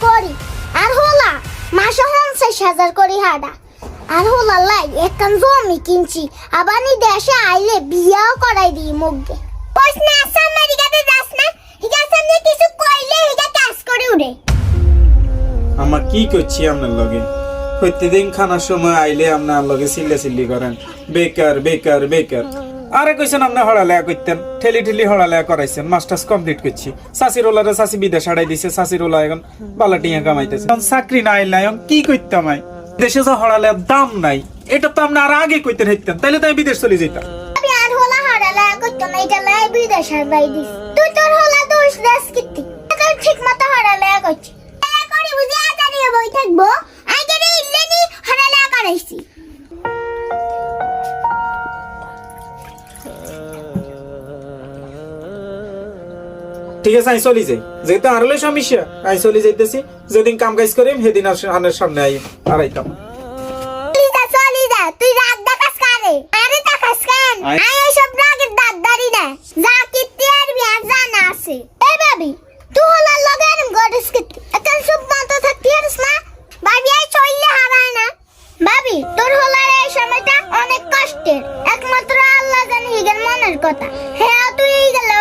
করি। আর হলা, মাসে পঞ্চাশ হাজার করি হাডা আর লাই একখান জমি কিনছি। আবার নি দেশে আইলে বিয়াও করাই দিই মুখে। আসাম আমেরিকাতে যাস না? হিগা সামনে কিছু কইলে হিগা কাজ করে উড়ে আমার কি করছি আপনার লগে? প্রতিদিন খানার সময় আইলে আপনার লগে চিল্লা চিল্লি করেন। বেকার বেকার বেকার। আরে কইছেন আপনি হড়ালেয়া করতেন, ঠেলি ঠেলি হড়ালেয়া করাইছেন, মাস্টার্স কমপ্লিট করছি। সাসির ওলারে সাসি বিদেশ হারাই দিছে, সাসির ওলা এখন বালাটিয়া কামাইতেছে। চাকরি নাই নাই কি করতাম আই দেশে যে হড়ালেয়ার দাম নাই, এটা তো আপনি আর আগে কইতেন হইতেন, তাইলে তো আমি বিদেশ চলে যেতাম আমি আর হলা হড়ালেয়া করতাম এটা লাই বিদেশ আর বাই দিস তুই তোর হলা দোষ দাস ঠিক আছে আমি চলি যাই। যেহেতু আর হলে সমস্যা আমি চলে যাইতেছি। যেদিন কাম কাজ করিম সেদিন আর আনের সামনে আই আড়াইতাম লিজা চলি তুই রাগ দেখাস কারে? আরে দেখাস কেন? আই- আই এসব রাগের দাঁত না। যা কিত্তি আর বিয়া জানা আছে। এই ভাবি তুই হলার লগে আর গড়িস কিত্তি এখন সব মতো থাকতি হারিস না? ভাবি হারায় না। ভাবি তোর হলার এই সময়টা অনেক কষ্টের। একমাত্র আল্লাহ জানে হিগের মনের কথা। হ্যাঁ তুই এই গেলে